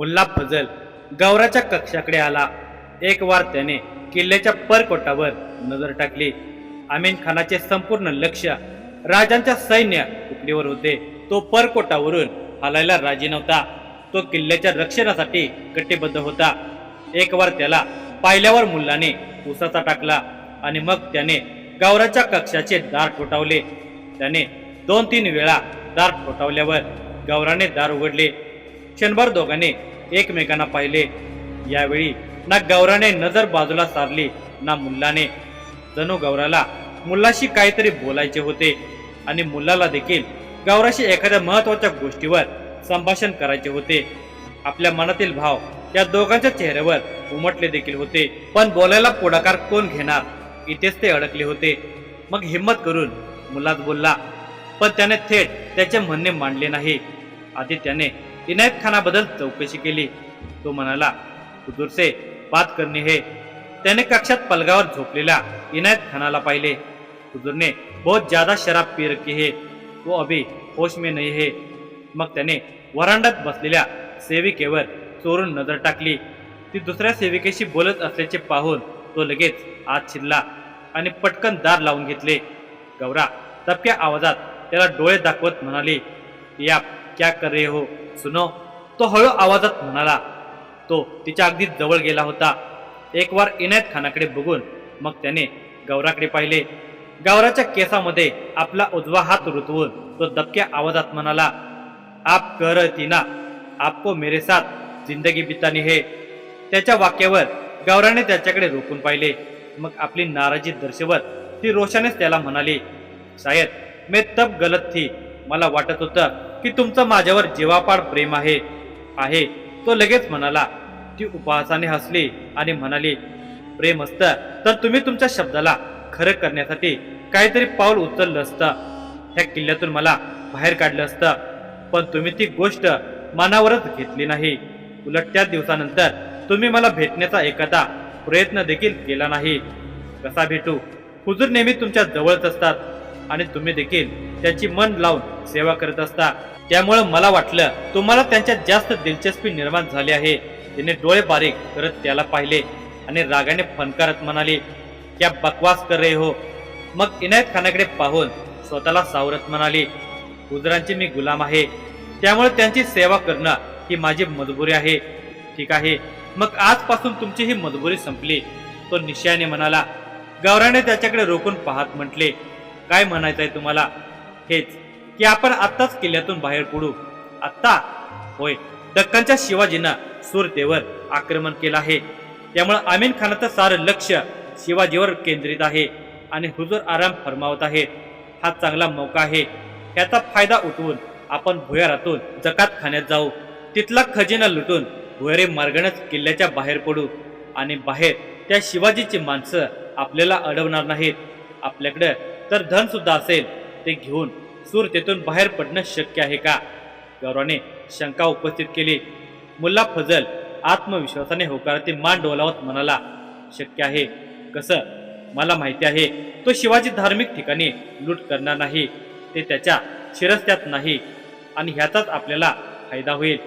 मुल्ला फजल गौराच्या कक्षाकडे आला. एक वार त्याने किल्ल्याच्या परकोटावर नजर टाकली. आमीन खानाचे संपूर्ण लक्ष राजांच्या सैन्य तुकडीवर होते. तो परकोटावरून हालायला राजी नव्हता. तो किल्ल्याच्या रक्षणासाठी कटिबद्ध होता. एक वार त्याला पाहिल्यावर मुल्लाने उसाचा टाकला आणि मग त्याने गौराच्या कक्षाचे दार ठोठावले. त्याने दोन तीन वेळा दार ठोठावल्यावर गौराने दार उघडले. क्षणभर दोघांनी एकमेकांना पाहिले. यावेळी ना गौराने नजर बाजूला सारली ना मुल्लाने. जणू गौराला मुलाशी काहीतरी बोलायचे होते आणि मुलाला देखील गौराशी एखाद्या महत्त्वाच्या गोष्टीवर संभाषण करायचे होते. आपल्या मनातील भाव या दोघांच्या चेहऱ्यावर उमटले देखील होते. पण बोलायला पुढाकार कोण घेणार? इथेच ते अडकले होते. मग हिम्मत करून मुलात बोलला पण त्याने थेट त्याचे म्हणणे मांडले नाही. आधी त्याने इनायत खानाबद्दल चौकशी केली. तो म्हणाला हुजूरसे बात करणे हे. त्याने कक्षात पलगावर झोपलेल्या इनायत खानाला पाहिले. हुजूरने बहुत ज्यादा शराब पी रखी है. वो अभी होश में नहीं है. मग त्याने वरांडात बसलेल्या सेविकेवर चोरून नजर टाकली. ती दुसऱ्या सेविकेशी बोलत असल्याचे पाहून तो लगेच आत शिरला आणि पटकन दार लावून घेतले. गौरा तपक्या आवाजात त्याला डोळे दाखवत म्हणाली या क्या कर रहे हो? सुनो. तो हळू आवाजात म्हणाला तो तिच्या अगदी जवळ गेला होता. एक वार इनायत खानाकडे बघून मग त्याने गौराकडे पाहिले. गौराच्या केसामध्ये आपला उजवा हात रुतवून तो दबक्या आवाजात म्हणाला आप करती ना आपको मेरे साथ जिंदगी बितानी है. त्याच्या वाक्यावर गौराने त्याच्याकडे रोखून पाहिले. मग आपली नाराजी दर्शवत ती रोषानेच त्याला म्हणाली शायद मी तब गलत थी. मला वाटत होतं की तुमचं माझ्यावर जीवापाड प्रेम आहे आहे. तो लगेच म्हणाला ती उपहासाने हसली आणि म्हणाली प्रेम असतं तर तुम्ही तुमच्या शब्दाला खरं करण्यासाठी काहीतरी पाऊल उचललं असतं. ह्या किल्ल्यातून मला बाहेर काढलं असतं पण तुम्ही ती गोष्ट मनावरच घेतली नाही. उलट त्या दिवसानंतर तुम्ही मला भेटण्याचा एखादा प्रयत्न देखील केला नाही. कसा भेटू? हुजूर नेहमी तुमच्या जवळच असतात. आणि तुम्ही देखील त्याची मन लावून सेवा करत असता. त्यामुळे मला वाटलं तुम्हाला त्यांच्यात जास्त दिलचस्पी निर्माण झाली आहे. तिने डोळे बारीक करत त्याला पाहिले आणि रागाने फनकारत म्हणाली क्या बकवास कर रहे हो? मग इनायत खानाकडे पाहून स्वतःला सावरत म्हणाली गुजरांचे मी गुलाम आहे. त्यामुळे त्यांची सेवा करणं ही माझी मजबुरी आहे. ठीक आहे. मग आजपासून तुमची ही मजबुरी संपली. तो निश्चयाने म्हणाला गौराने त्याच्याकडे रोखून पाहत म्हटले काय म्हणायचं आहे तुम्हाला? हेच की आपण आत्ताच किल्ल्यातून बाहेर पडू. आत्ता? होय. दक्कनच्या शिवाजीनं सुरतेवर आक्रमण केलं आहे. त्यामुळे आमीन खानाचं सारं लक्ष शिवाजीवर केंद्रित आहे आणि हुजूर आराम फरमावत आहे. हा चांगला मौका आहे. याचा फायदा उठवून आपण भुयारातून जकात खाण्यात जाऊ. तिथला खजिना लुटून भुयारे मार्गानेच किल्ल्याच्या बाहेर पडू आणि बाहेर त्या शिवाजीची माणसं आपल्याला अडवणार नाहीत. आपल्याकडे तर धन सुद्धा असेल ते घेऊन सुरतेतून बाहेर पडणं शक्य आहे का? गौरवाने शंका उपस्थित केली. मुल्ला फजल आत्मविश्वासाने होकारातील मान डोलावत म्हणाला शक्य आहे. कसं? मला माहिती आहे तो शिवाजी धार्मिक ठिकाणी लूट करणार नाही. ते त्याच्या शिरस्त्यात नाही आणि ह्याचाच आपल्याला फायदा होईल.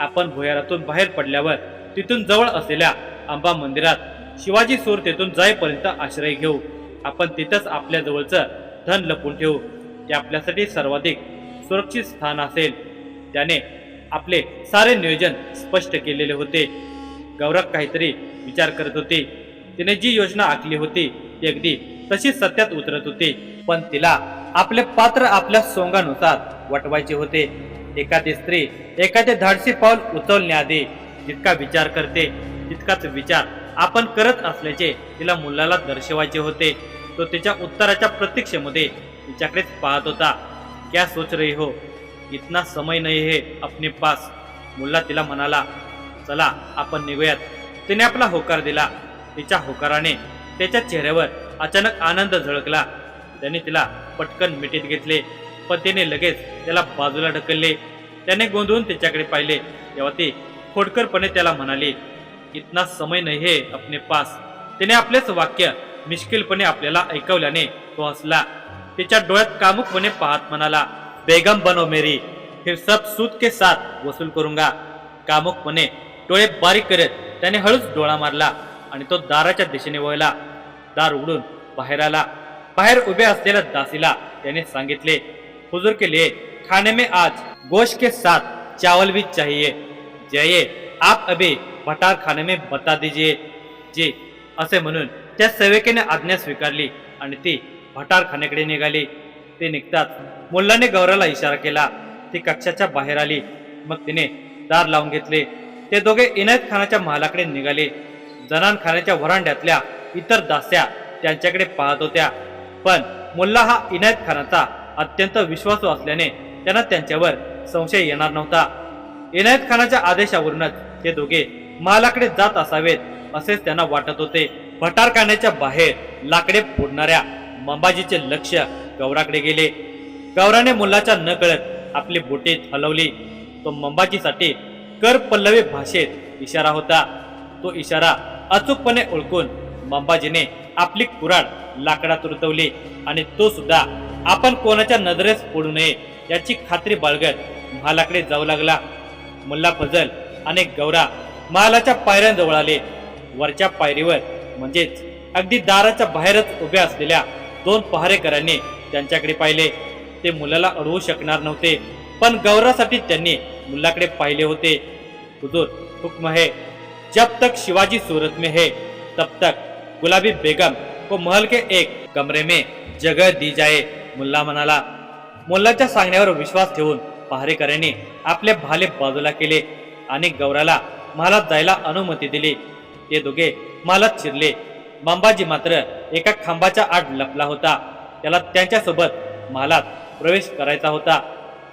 आपण भुयारातून बाहेर पडल्यावर तिथून जवळ असलेल्या अंबा मंदिरात शिवाजी सूर तेथून जाईपर्यंत आश्रय घेऊ. आपण तिथंच आपल्या जवळचं धन लपून ठेवू. ते आपल्यासाठी सर्वाधिक सुरक्षित स्थान असेल. त्याने आपले सारे नियोजन स्पष्ट केलेले होते. गौरव काहीतरी विचार करत होती. तिने जी योजना आखली होती ती अगदी तशीच सत्यात उतरत होती. पण तिला आपले पात्र आपल्या सोंगानुसार वटवायचे होते. एखादी स्त्री एखादे धाडसी पाऊल उचलण्याआधी जितका विचार करते तितकाच विचार आपण करत असल्याचे तिला मुलाला दर्शवायचे होते. तो तिच्या उत्तराच्या प्रतीक्षेमध्ये तिच्याकडेच पाहत होता. क्या सोच रही हो? इतना समय नाही हे अपने पास. मुल्ला तिला म्हणाला चला आपण निघूयात. तिने आपला होकार दिला. तिच्या होकाराने त्याच्या चेहऱ्यावर अचानक आनंद झळकला. त्याने तिला पटकन मिठीत घेतले. पण तिने लगेच त्याला बाजूला ढकलले. त्याने गोंधळून तिच्याकडे पाहिले. तेव्हा ती खोडकरपणे त्याला म्हणाली इतना समय नाही हे अपने पास. तिने आपलेच वाक्य मिश्किलपणे आपल्याला ऐकवल्याने तो हसला. तिच्या डोळ्यात कामुकपणे पाहत म्हणाला बेगम बनो मेरी फिर सब सूद के साथ वसूल करूंगा. कामुकपणे डोळे बारीक करत त्याने हळूच डोळा मारला आणि तो दाराच्या दिशेने वळला. दार उघडून बाहेर आला. बाहेर उभे असलेल्या दासीला त्याने सांगितले हुजूर के लिए खाने में आज गोश्त के साथ चावल भी चाहिए. जाइए आप अभी भटार खाने में बता दीजिए. जी असे म्हणून त्या सेवकेने आज्ञा स्वीकारली आणि ती भटार खाण्याकडे निघाली. ते निघताच मुल्लाने गौराला इशारा केला. ती कक्षाच्या बाहेर आली. मग तिने दार लावून घेतले. ते दोघे इनायत खानाच्या महालाकडे निघाले. जनान खानाच्या व्हरांड्यातल्या इतर दास्या त्यांच्याकडे पाहत होत्या. पण मुल्ला हा इनायत खानाचा अत्यंत विश्वासू असल्याने त्यांना त्यांच्यावर संशय येणार नव्हता. इनायत खानाच्या आदेशावरूनच ते दोघे महालाकडे जात असावेत असेच त्यांना वाटत होते. भटारखान्याच्या बाहेर लाकडे फोडणाऱ्या मंबाजीचे लक्ष गौराकडे गेले. गौराने मुलाच्या न कळत आपली बोटे हलवली. तो मंबाजीसाठी कर पल्लवी भाषेत इशारा होता. तो इशारा अचूकपणे ओळखून मंबाजीने आपली कुराड लाकडात रुतवली आणि तो सुद्धा आपण कोणाच्या नजरेस पडू नये याची खात्री बाळगत महालाकडे जाऊ लागला. मुल्ला फजल आणि गौरा महालाच्या पायऱ्यांजवळ आले. वरच्या पायरीवर म्हणजेच अगदी दाराच्या बाहेरच उभ्या असलेल्या दोन पहारेकरांनी त्यांच्याकडे पाहिले. ते मुलाला अडवू शकणार नव्हते पण गौरासाठी त्यांनी मुलाकडे पाहिले होते. हुजूर हुक्म है जब तक शिवाजी सूरत में है तब तक गुलाबी बेगम को महल के एक कमरे में जगह दी जाए मुल्ला म्हणाला मुल्लाच्या सांगण्यावर विश्वास ठेवून पहारेकऱ्यांनी आपले भाले बाजूला केले आणि गौराला महालात जायला अनुमती दिली. ते दोघे महालात शिरले बांबाजी मात्र एका खांबाच्या आड लपला होता. त्याला त्यांच्यासोबत महालात प्रवेश करायचा होता.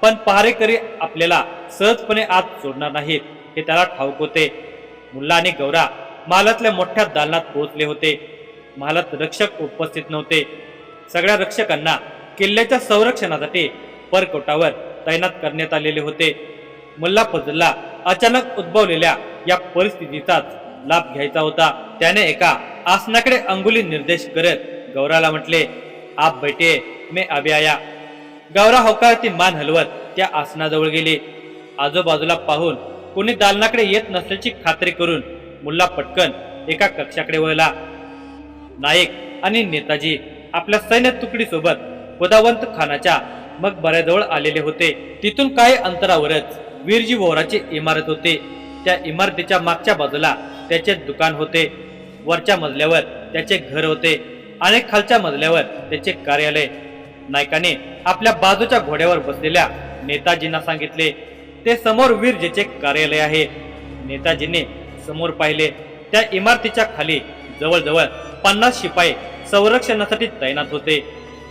पण पहारेकरी आपल्याला सहजपणे आत सोडणार नाहीत हे त्याला ठाऊक होते. मुल्ला आणि गौरा महालातल्या मोठ्या दालनात पोहोचले होते. महालात रक्षक उपस्थित नव्हते. सगळ्या रक्षकांना किल्ल्याच्या संरक्षणासाठी परकोटावर तैनात करण्यात आलेले होते. मुल्ला फजलला अचानक उद्भवलेल्या या परिस्थितीचाच लाभ घ्यायचा होता. त्याने एका आसनाकडे अंगुली निर्देश करत गौराला म्हटले आप बैठे मे अभी आया. गौरा होकारती मान हलवत त्या आसनाजवळ गेली. आजूबाजूला पाहून कोणी दालनाकडे येत नसल्याची खात्री करून मुल्ला पटकन एका कक्षाकडे वळला. नायक आणि नेताजी आपल्या सैन्य तुकडीसोबत खुदावंत खानाच्या मकबऱ्याजवळ आलेले होते. तिथून काही अंतरावरच वीरजी वोराची इमारत होते. त्या इमारतीच्या मागच्या बाजूला त्याचे दुकान होते वरच्या मजल्यावर त्याचे घर होते आणि खालच्या मजल्यावर त्याचे कार्यालय. नायकाने आपल्या बाजूच्या घोड्यावर बसलेल्या नेताजींना सांगितले ते समोर वीरजेचे कार्यालय आहे. नेताजींनी समोर पाहिले त्या इमारतीच्या खाली जवळजवळ पन्नास शिपाई संरक्षणासाठी तैनात होते.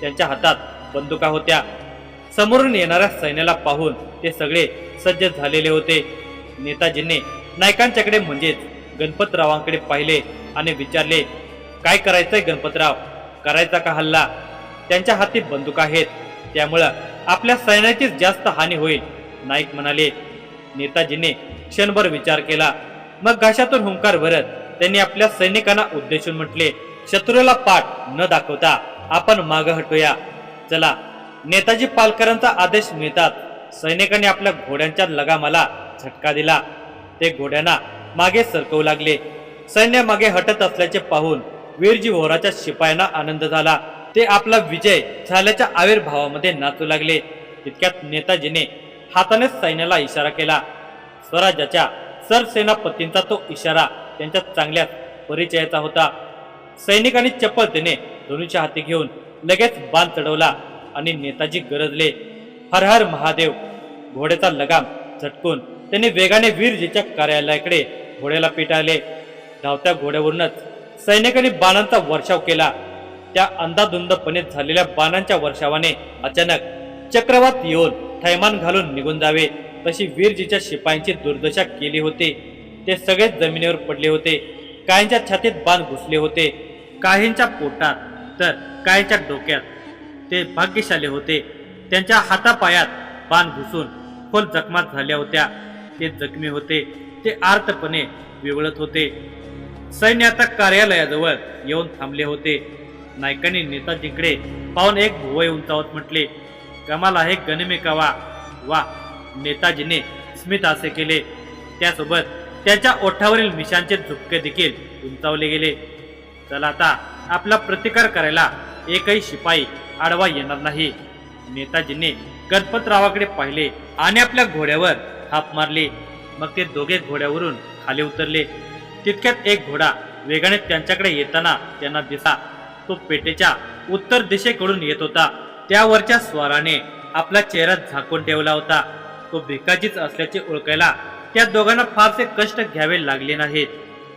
त्यांच्या हातात बंदुका होत्या. समोरून येणाऱ्या सैन्याला पाहून ते सगळे सज्ज झालेले होते. नेताजींनी नायकांच्याकडे म्हणजेच गणपतरावांकडे पाहिले आणि विचारले काय करायचंय गणपतराव? करायचा का हल्ला? त्यांच्या हाती बंदूक आहेत. त्यामुळं आपल्या सैन्याचीच जास्त हानी होईल. नाईक म्हणाले नेताजीने क्षणभर विचार केला. मग घाशातून हुंकार भरत त्यांनी आपल्या सैनिकांना उद्देशून म्हटले शत्रूला पाठ न दाखवता आपण माग हटूया. चला नेताजी पालकरांचा आदेश मिळतात सैनिकांनी आपल्या घोड्यांच्या लगामाला झटका दिला. ते घोड्यांना मागे सरकवू लागले. सैन्य मागे हटत असल्याचे पाहून वीरजी वोराच्या शिपायांना आनंद झाला. ते आपला विजय झाल्याच्या आविर्भावामध्ये नाचू लागले. तितक्यात नेताजीने हाताने सैन्याला इशारा केला. स्वराज्याच्या सरसेनापतींचा तो इशारा त्यांच्या चांगल्या परिचयाचा होता. सैनिकांनी चपलतेने धनुच्या हाती घेऊन लगेच बाण चढवला आणि नेताजी गरजले. हर हर महादेव घोड्याचा लगाम झटकून त्यांनी वेगाने वीरजीच्या कार्यालयाकडे घोड्याला पिटाळले. धावत्या घोड्यावरूनच सैनिकांनी बाणांचा वर्षाव केला. त्या अंधाधुंदपणे झालेल्या बाणांच्या वर्षावाने अचानक चक्रवात येऊन थैमान घालून निघून जावे. तशी वीरजीच्या शिपायांची दुर्दशा केली होती. ते सगळेच जमिनीवर पडले होते. काहींच्या छातीत बाण घुसले होते. काहींच्या पोटात तर काहींच्या डोक्यात ते भाग्यशाली होते. त्यांच्या हातापायात बाण घुसून खोल जखमा झाल्या होत्या. ते जखमी होते. ते आर्तपणे विवळत होते. सैन्य आता कार्यालयाजवळ येऊन थांबले होते. नायकांनी नेताजीकडे पाहून एक भुवय उंचावत म्हटले कमाल आहे गणिमे कावा. वा नेताजीने स्मित असे केले. त्यासोबत त्याच्या ओठावरील मिशांचे झुपके देखील उंचावले गेले. चला आता आपला प्रतिकार करायला एकही शिपाई आडवा येणार नाही. नेताजींनी गणपतरावाकडे पाहिले आणि आपल्या घोड्यावर थाप मारली. मग ते दोघे घोड्यावरून खाली उतरले. तितक्यात एक घोडा वेगाने त्यांच्याकडे येताना त्यांना दिसा. तो पेटेच्या उत्तर दिशेकडून येत होता. त्यावरच्या स्वाराने आपला चेहरा झाकून ठेवला होता. तो भिकाजीच असल्याचे ओळखायला त्या दोघांना फारसे कष्ट घ्यावे लागले नाहीत.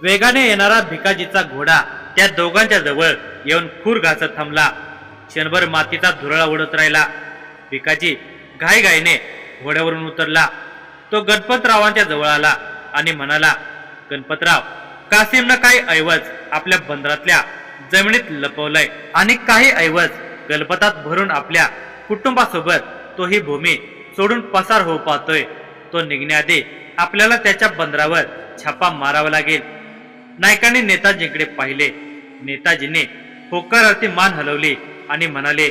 वेगाने येणारा भिकाजीचा घोडा त्या दोघांच्या जवळ येऊन खूर घासत थांबला. क्षणभर मातीचा धुरळा उडत राहिला. भिकाजी घाईघाईने घोड्यावरून उतरला. तो गणपतरावांच्या जवळ आला आणि म्हणाला गणपतराव कासिमनं काही ऐवज आपल्या बंदरातल्या जमिनीत लपवलंय आणि काही ऐवज गलबतात भरून आपल्या कुटुंबासोबत तो ही भूमी सोडून पसार होऊ पाहतोय. तो निघण्याआधी आपल्याला त्याच्या बंदरावर छापा मारावा लागेल. नायकांनी नेताजींकडे पाहिले. नेताजीने होकारार्थी मान हलवली आणि म्हणाले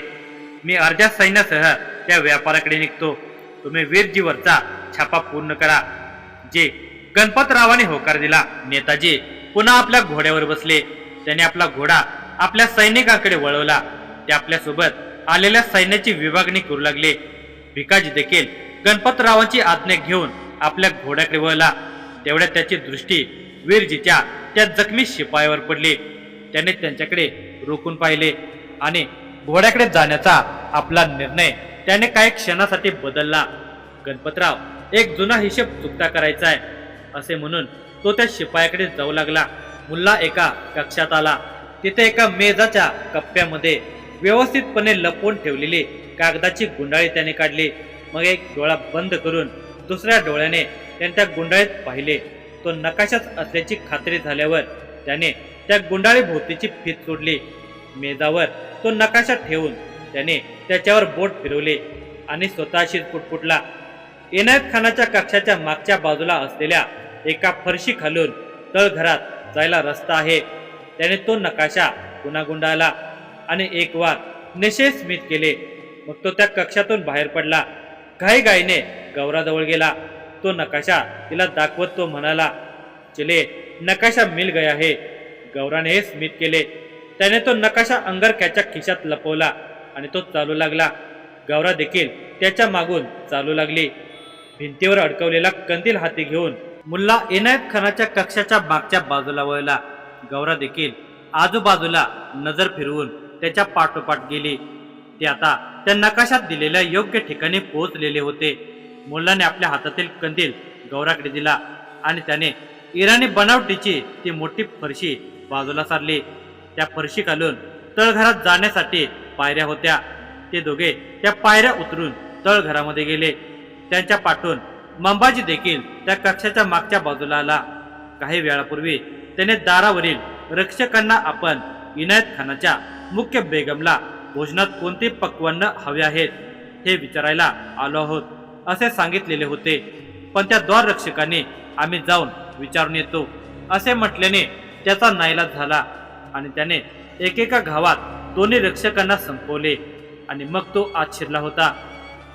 मी अर्ध्या सैन्यासह त्या व्यापाराकडे निघतो. तुम्ही वीरजीवरचा छापा पूर्ण करा. जे गणपतरावाने होकार दिला नेताजी पुन्हा आपल्या घोड्यावर बसले. त्याने आपला घोडा आपल्या सैनिकांकडे वळवला. ते आपल्यासोबत आलेल्या सैन्याची विभागणी करू लागले. भिकाजी देखील गणपतरावांची आज्ञा घेऊन आपल्या घोड्याकडे वळला. तेवढ्या त्याची दृष्टी वीरजीच्या त्या जखमी शिपायावर पडली. त्याने त्यांच्याकडे रोखून पाहिले आणि घोड्याकडे जाण्याचा आपला निर्णय त्याने काही क्षणासाठी बदलला. गणपतराव एक जुना हिशेब चुकता करायचा आहे असे म्हणून तो त्या शिपायाकडे जाऊ लागला. मुल्ला एका कक्षात आला. तिथे एका मेजाच्या कप्प्यामध्ये व्यवस्थितपणे लपवून ठेवलेली कागदाची गुंडाळी त्याने काढली. मग एक डोळा बंद करून दुसऱ्या डोळ्याने त्याने त्या गुंडाळीत पाहिले. तो नकाशाच असल्याची खात्री झाल्यावर त्याने त्या गुंडाळी भोवतीची फीत सोडली. मेजावर तो नकाशा ठेवून त्याने त्याच्यावर बोट फिरवले आणि स्वतःशीच पुटपुटला. इनायत खानाच्या कक्षाच्या मागच्या बाजूला असलेल्या एका फरशी खालून तळघरात जायला रस्ता आहे. त्याने तो नकाशा पुन्हा गुंडाळला आणि एक वार निशे स्मित केले. मग तो त्या कक्षातून बाहेर पडला. घाईघाईने गौराजवळ गेला. तो नकाशा तिला दाखवत तो म्हणाला चले नकाशा मिल गया है. गौराने हे स्मित केले. त्याने तो नकाशा अंगरख्याच्या खिशात लपवला. आणि तो चालू लागला. गौरा देखील त्याच्या मागून चालू लागली. भिंतीवर अडकवलेला कंदील हाती घेऊन मुल्ला इनायत खानाच्या कक्षाच्या मागच्या बाजूला वळला. गौरा देखील आजूबाजूला नजर फिरवून त्याच्या पाठोपाठ गेली. ते आता त्या नकाशात दिलेल्या योग्य ठिकाणी पोहोचलेले होते. मुल्लाने आपल्या हातातील कंदील गौराकडे दिला आणि त्याने इराणी बनावटीची ती मोठी फरशी बाजूला सारली. त्या फरशी घालून तळघरात जाण्यासाठी पायऱ्या होत्या. ते दोघे त्या पायऱ्या उतरून तळघरामध्ये गेले. त्यांच्या पाठून मंबाजी देखील त्या कक्षाच्या मागच्या बाजूला आला. काही वेळापूर्वी त्याने दारावरील रक्षकांना आपण इनायत खानाच्या मुख्य बेगमला भोजनात कोणते पक्वान्न हवे आहेत हे विचारायला आलो आहोत असे सांगितलेले होते. पण त्या द्वार रक्षकाने आम्ही जाऊन विचारून येतो असे म्हटल्याने त्याचा नाईलाज झाला आणि त्याने एकेका गावात दोन्ही रक्षकांना संपवले आणि मग तो आत शिरला होता.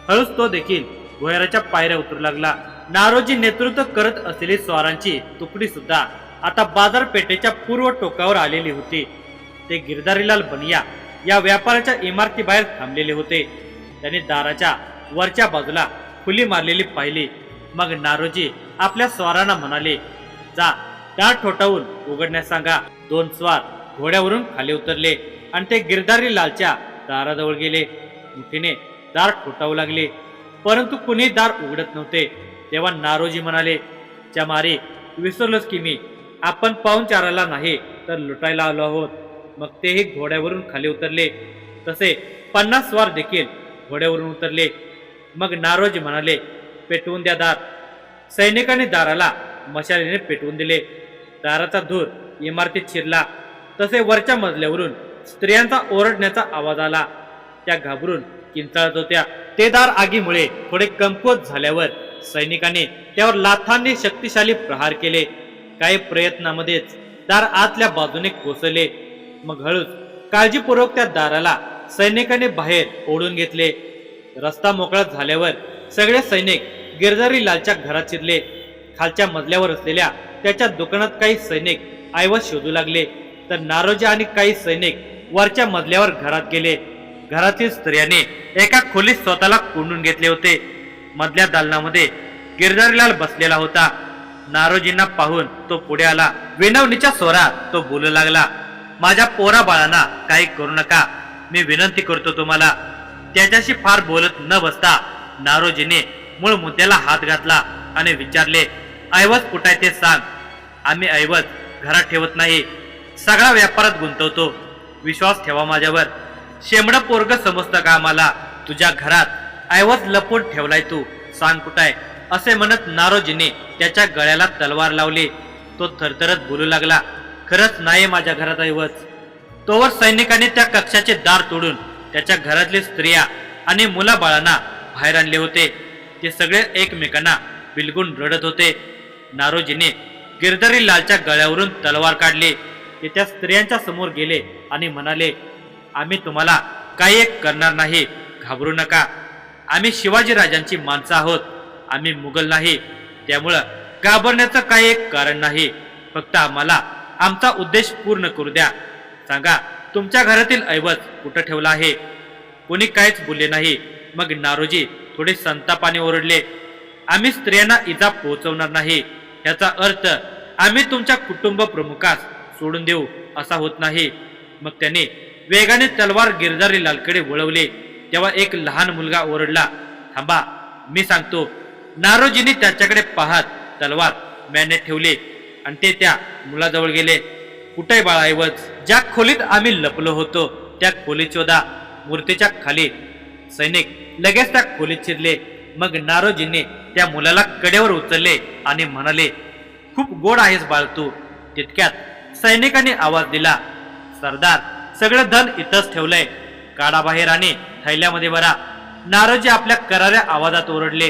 हळूच तो देखील भुयाराच्या पायऱ्या उतरू लागला. नारोजी नेतृत्व करत असलेली स्वारांची तुकडी सुद्धा आता बाजारपेठेच्या पूर्व टोकावर आलेली होती. ते गिरधारीलाल बनिया या व्यापाराच्या इमारतीबाहेर थांबलेले होते. त्याने दाराच्या वरच्या बाजूला खुली मारलेली पाहिली. मग नारोजी आपल्या स्वारांना म्हणाले जा त्या ठोठावून उघडण्यास सांगा. दोन स्वार घोड्यावरून खाली उतरले आणि ते गिरधारी लालच्या दाराजवळ गेले. मुठीने दार ठोठावू लागले. परंतु कुणी दार उघडत नव्हते. तेव्हा नारोजी म्हणाले चमारी विसरलोच की मी? आपण पाहुणचाराला नाही तर लुटायला आलो आहोत. मग तेही घोड्यावरून खाली उतरले. तसे पन्नास स्वार देखील घोड्यावरून उतरले. मग नारोजी म्हणाले पेटवून द्या दार. सैनिकांनी दाराला मशालीने पेटवून दिले. दाराचा धूर इमारतीत शिरला. तसे वरच्या मजल्यावरून स्त्रियांचा ओरडण्याचा आवाज आला. त्या घाबरून किंचाळत होत्या. ते दार आगीमुळे थोडे कमकुवत झाल्यावर सैनिकाने त्यावर लाथांनी शक्तिशाली प्रहार केले. काही प्रयत्नामध्येच दार आतल्या बाजूने कोसळले. मग हळूच काळजीपूर्वक त्या दाराला सैनिकाने बाहेर ओढून घेतले. रस्ता मोकळा झाल्यावर सगळे सैनिक गिरजारी लालच्या घरात शिरले. खालच्या मजल्यावर असलेल्या त्याच्या दुकानात काही सैनिक ऐवज शोधू लागले. तर नारोजी आणि काही सैनिक वरच्या मजल्यावर घरात गेले. घरातील स्त्रियांनी एका खोलीत स्वतःला कोंडून घेतले होते. मधल्या दालनामध्ये गिरधारीलाल बसलेला होता. नारोजींना पाहून तो पुढे आला. विनवणीच्या स्वरात तो बोलू लागला माझ्या पोरा बाळांना काही करू नका. मी विनंती करतो तुम्हाला. त्याच्याशी फार बोलत न बसता नारोजीने मूळ मुद्द्याला हात घातला आणि विचारले ऐवज कुठाय ते सांग. आम्ही ऐवज घरात ठेवत नाही. सगळा व्यापारात गुंतवतो. विश्वास ठेवा माझ्यावर. शेमड पोरग समजतं का आम्हाला? तुझ्या घरात ऐवज लपून ठेवलाय तू. सांग कुठाय? असे म्हणत नारोजीने त्याच्या गळ्याला तलवार लावली. तो थरथरत बोलू लागला खरंच नाही माझ्या घरात ऐवज. तोवर सैनिकाने त्या कक्षाचे दार तोडून त्याच्या घरातली स्त्रिया आणि मुलाबाळांना बाहेर आणले होते. ते सगळे एकमेकांना बिलगून रडत होते. नारोजीने गिरधरी लालच्या गळ्यावरून तलवार काढली. ते त्या स्त्रियांच्या समोर गेले आणि म्हणाले आम्ही तुम्हाला काही एक करणार नाही. घाबरू नका. आम्ही शिवाजी राजांची माणसं आहोत. आम्ही मुघल नाही. त्यामुळं घाबरण्याचं काही एक कारण नाही. फक्त आम्हाला आमचा उद्देश पूर्ण करू द्या. सांगा तुमच्या घरातील ऐवज कुठं ठेवला आहे? कोणी काहीच बोलले नाही. मग नारोजी थोडे संतापाने ओरडले आम्ही स्त्रियांना इजा पोहोचवणार नाही. याचा अर्थ आम्ही तुमच्या कुटुंब प्रमुखास सोडून देऊ असा होत नाही. मग त्याने वेगाने तलवार गिरधारी लालकडे वळवले. तेव्हा एक लहान मुलगा ओरडला थांबा मी सांगतो. नारोजीने त्याच्याकडे पाहत तलवार मॅने ठेवले आणि ते त्या मुलाजवळ गेले. कुठे बाळाऐवज ज्या खोलीत आम्ही लपलो होतो त्या खोलीत शोधा. मूर्तीच्या खाली सैनिक लगेच त्या खोलीत शिरले. मग नारोजीने त्या मुलाला कडेवर उचलले आणि म्हणाले खूप गोड आहेस बाळ तू. तितक्यात सैनिकांनी आवाज दिला. सरदार सगळं धन इथंच ठेवलंय. काढा बाहेर आणि थैल्यामध्ये भरा. नारोजी आपल्या कराऱ्या आवाजात ओरडले.